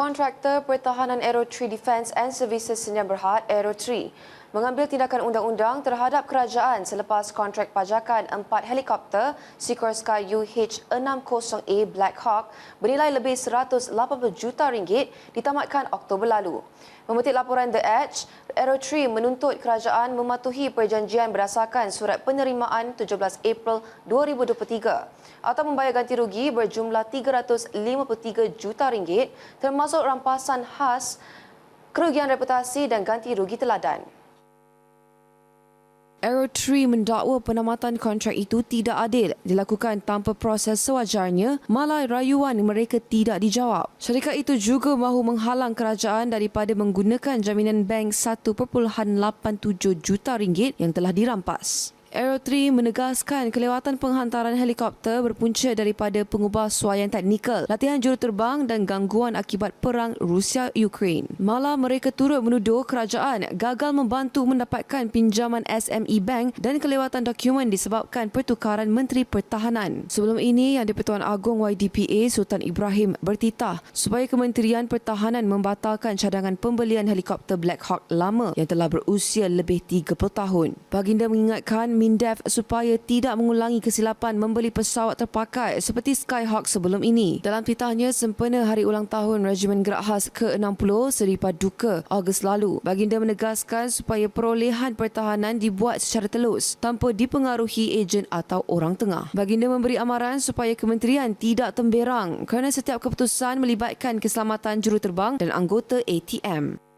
Kontraktor Pertahanan Aero 3 Defence and Services Sdn Berhad Aero 3 mengambil tindakan undang-undang terhadap kerajaan selepas kontrak pajakan empat helikopter Sikorsky UH-60A Black Hawk bernilai lebih 180 juta ringgit ditamatkan Oktober lalu. Memetik laporan The Edge, Aero 3 menuntut kerajaan mematuhi perjanjian berdasarkan surat penerimaan 17 April 2023 atau membayar ganti rugi berjumlah 353 juta ringgit termasuk rampasan khas kerugian reputasi dan ganti rugi teladan. Aero 3 mendakwa penamatan kontrak itu tidak adil dilakukan tanpa proses sewajarnya malah rayuan mereka tidak dijawab. Syarikat itu juga mahu menghalang kerajaan daripada menggunakan jaminan bank 1.87 juta ringgit yang telah dirampas. Aero 3 menegaskan kelewatan penghantaran helikopter berpunca daripada pengubah suaian teknikal, latihan juruterbang dan gangguan akibat perang Rusia-Ukraine. Malah mereka turut menuduh kerajaan gagal membantu mendapatkan pinjaman SME Bank dan kelewatan dokumen disebabkan pertukaran Menteri Pertahanan. Sebelum ini, Yang di-Pertuan Agong YDPA Sultan Ibrahim bertitah supaya Kementerian Pertahanan membatalkan cadangan pembelian helikopter Black Hawk lama yang telah berusia lebih 30 tahun. Baginda mengingatkan MINDEF supaya tidak mengulangi kesilapan membeli pesawat terpakai seperti Skyhawk sebelum ini. Dalam titahnya sempena hari ulang tahun Regimen Gerak Khas ke-60 Seripa Duka Ogos lalu, Baginda menegaskan supaya perolehan pertahanan dibuat secara telus tanpa dipengaruhi ejen atau orang tengah. Baginda memberi amaran supaya kementerian tidak temberang kerana setiap keputusan melibatkan keselamatan juruterbang dan anggota ATM.